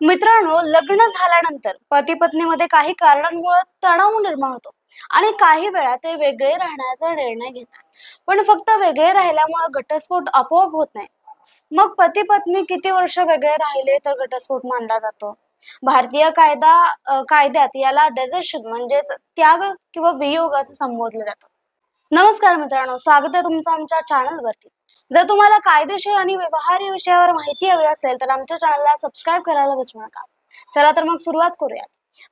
मित्रांनो लग्न झाल्यानंतर पती पत्नीमध्ये काही कारणांमुळे तणाव निर्माण होतो आणि काही वेळा ते वेगळे राहण्याचा निर्णय घेतात. पण फक्त वेगळे राहिल्यामुळे घटस्फोट आपोआप होत नाही. मग पती पत्नी किती वर्ष वेगळे राहिले तर घटस्फोट मानला जातो? भारतीय कायदा कायद्यात याला डेझर्शन म्हणजेच त्याग किंवा वियोग असं संबोधलं जातं. नमस्कार मित्रांनो स्वागत आहे तुमचं आमच्या चॅनलवरती जर तुम्हाला कायदेशीर आणि व्यवहार्य विषयावर माहिती हवी असेल तर आमच्या चॅनलला सबस्क्राईब करायला विसरू नका. चला तर मग सुरुवात करूयात.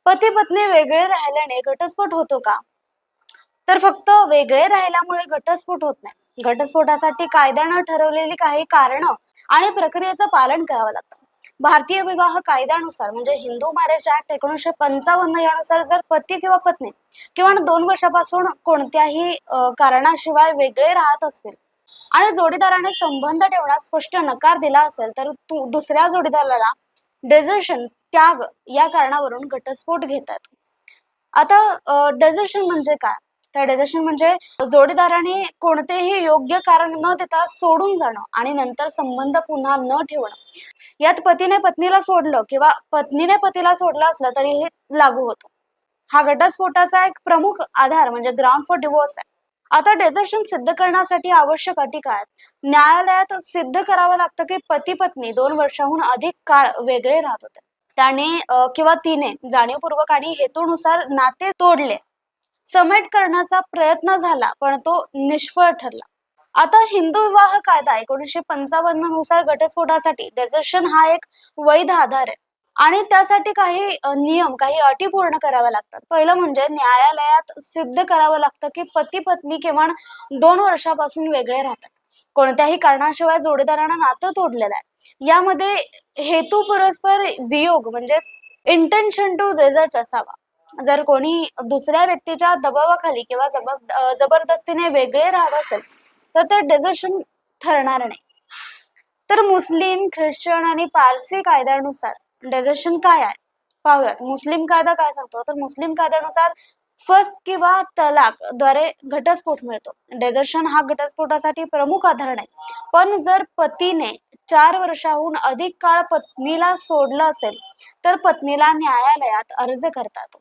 पती पत्नी वेगळे राहिल्याने घटस्फोट होतो का? तर फक्त वेगळे राहिल्यामुळे घटस्फोट होत नाही. घटस्फोटासाठी कायद्यानं ठरवलेली काही कारण आणि प्रक्रियेचं पालन करावं लागतं. भारतीय विवाह कायद्यानुसार म्हणजे हिंदू मॅरेज ऍक्ट एकोणीसशे पंचावन्न यानुसार जर पती किंवा पत्नी किंवा दोन वर्षापासून कोणत्याही कारणाशिवाय वेगळे राहत असतील आणि जोडीदाराने संबंध ठेवण्यास स्पष्ट नकार दिला असेल तर तू दुसऱ्या जोडीदाराला डेझर्शन त्याग या कारणावरून घटस्फोट घेतात. आता डेझर्शन म्हणजे काय? त्या डेझर्शन म्हणजे जोडीदाराने कोणतेही योग्य कारण न देता सोडून जाणं आणि नंतर संबंध पुन्हा न ठेवणं. यात पतीने पत्नीला सोडलं किंवा पत्नीने पतीला सोडलं असलं तरी हे लागू होतं. हा घटस्फोटाचा एक प्रमुख आधार म्हणजे ग्राउंड फॉर डिवोर्स आहे. आता डेझर्शन सिद्ध करण्यासाठी आवश्यक अटी काय आहेत? न्यायालयात सिद्ध करावं लागतं की पती पत्नी दोन वर्षाहून अधिक काळ वेगळे राहत होते. त्याने किंवा तिने जाणीवपूर्वक आणि हेतूनुसार नाते तोडले समेट करण्याचा प्रयत्न झाला पण तो निष्फळ ठरला. आता हिंदू विवाह कायदा एकोणीसशे पंचावन्ननुसार घटस्फोटासाठी डेझर्शन हा एक वैध आधार आहे. आणि त्यासाठी काही नियम काही अटी पूर्ण कराव्या लागतात. पहिलं म्हणजे न्यायालयात सिद्ध करावं लागतं की पती पत्नी किमान दोन वर्षापासून वेगळे राहतात. कोणत्याही कारणाशिवाय जोडीदारांना नातं तोडलेलं आहे. यामध्ये हेतू परस्पर वियोग म्हणजेच इंटेन्शन टू डेझर्ट असावा. जर कोणी दुसऱ्या व्यक्तीच्या दबावाखाली किंवा जबरदस्तीने वेगळे राहत असेल तर ते डेझर्शन ठरणार नाही. तर मुस्लिम ख्रिश्चन आणि पारसी कायद्यानुसार डेझर्शन काय आहे? पाहूयात. मुस्लिम कायदा काय सांगतो? तर मुस्लिम कायद्यानुसार फर्स्ट किंवा तलाकद्वारे घटस्फोट मिळतो. डेझर्शन हा घटस्फोटासाठी प्रमुख आधार नाही. पण जर पतीने चार वर्षाहून अधिक काळ पत्नीला सोडलं असेल तर पत्नीला न्यायालयात अर्ज करता येतो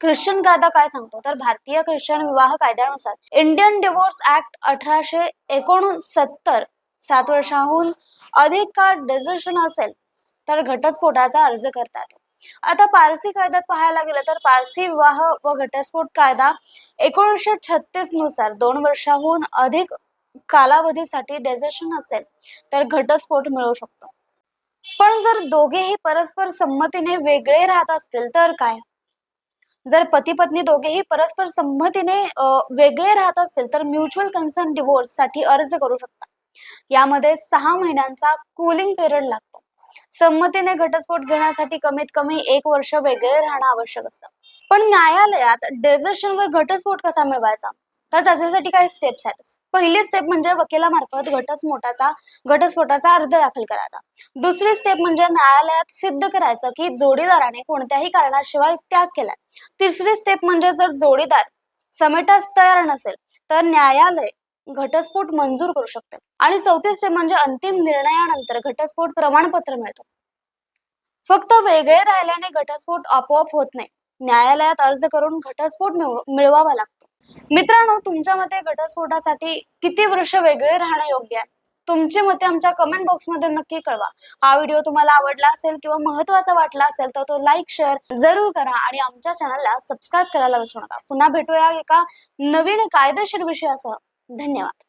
ख्रिश्चन कायदा काय सांगतो? तर भारतीय ख्रिश्चन विवाह कायद्यानुसार इंडियन डिवोर्स ऍक्ट अठराशे एकोणसत्तर सात वर्षाहून अधिक काळ डेझर्शन असेल तर घटस्फोटाचा अर्ज करता येतो आता पारसी कायद्यात पाहायला गेलं तर पारसी विवाह व घटस्फोट कायदा एकोणीसशे छत्तीसनुसार दोन वर्षाहून अधिक कालावधीसाठी डेझर्शन असेल तर घटस्फोट मिळू शकतो. पण जर दोघेही परस्पर संमतीने वेगळे राहत असतील तर काय? जर पती पत्नी दोघेही परस्पर संमतीने वेगळे राहत असतील तर म्युच्युअल कन्सर्न डिवोर्ससाठी अर्ज करू शकतात यामध्ये सहा महिन्यांचा कुलिंग पिरियड लागतो. संमतीने घटस्फोट घेण्यासाठी कमीत कमी एक वर्ष वेगळे राहणं आवश्यक असतं. पण न्यायालयात डेझर्शनवर घटस्फोट कसा मिळवायचा? तर त्याच्यासाठी काही स्टेप्स आहेत. पहिली स्टेप म्हणजे वकिलामार्फत घटस्फोटाचा घटस्फोटाचा अर्ज दाखल करायचा. दुसरी स्टेप म्हणजे न्यायालयात सिद्ध करायचं की जोडीदाराने कोणत्याही कारणाशिवाय त्याग केलाय. तिसरी स्टेप म्हणजे जर जोडीदार समेटास तयार नसेल तर न्यायालय घटस्फोट मंजूर करू शकते. आणि चौथी स्टेप म्हणजे अंतिम निर्णयानंतर घटस्फोट प्रमाणपत्र मिळतो. फक्त वेगळे राहिल्याने घटस्फोट आपोआप होत नाही. न्यायालयात अर्ज करून घटस्फोट मिळव- मिळवावा लागतो. मित्रांनो तुमच्या मते घटस्फोटासाठी किती वर्ष वेगळे राहणं योग्य आहे? तुमची मते आमच्या कमेंट बॉक्समध्ये नक्की कळवा. हा व्हिडिओ तुम्हाला आवडला असेल किंवा महत्त्वाचा वाटला असेल तर तो लाईक शेअर जरूर करा आणि आमच्या चॅनलला सबस्क्राईब करायला विसरू नका. पुन्हा भेटूया एका नवीन कायदेशीर विषयासह. धन्यवाद.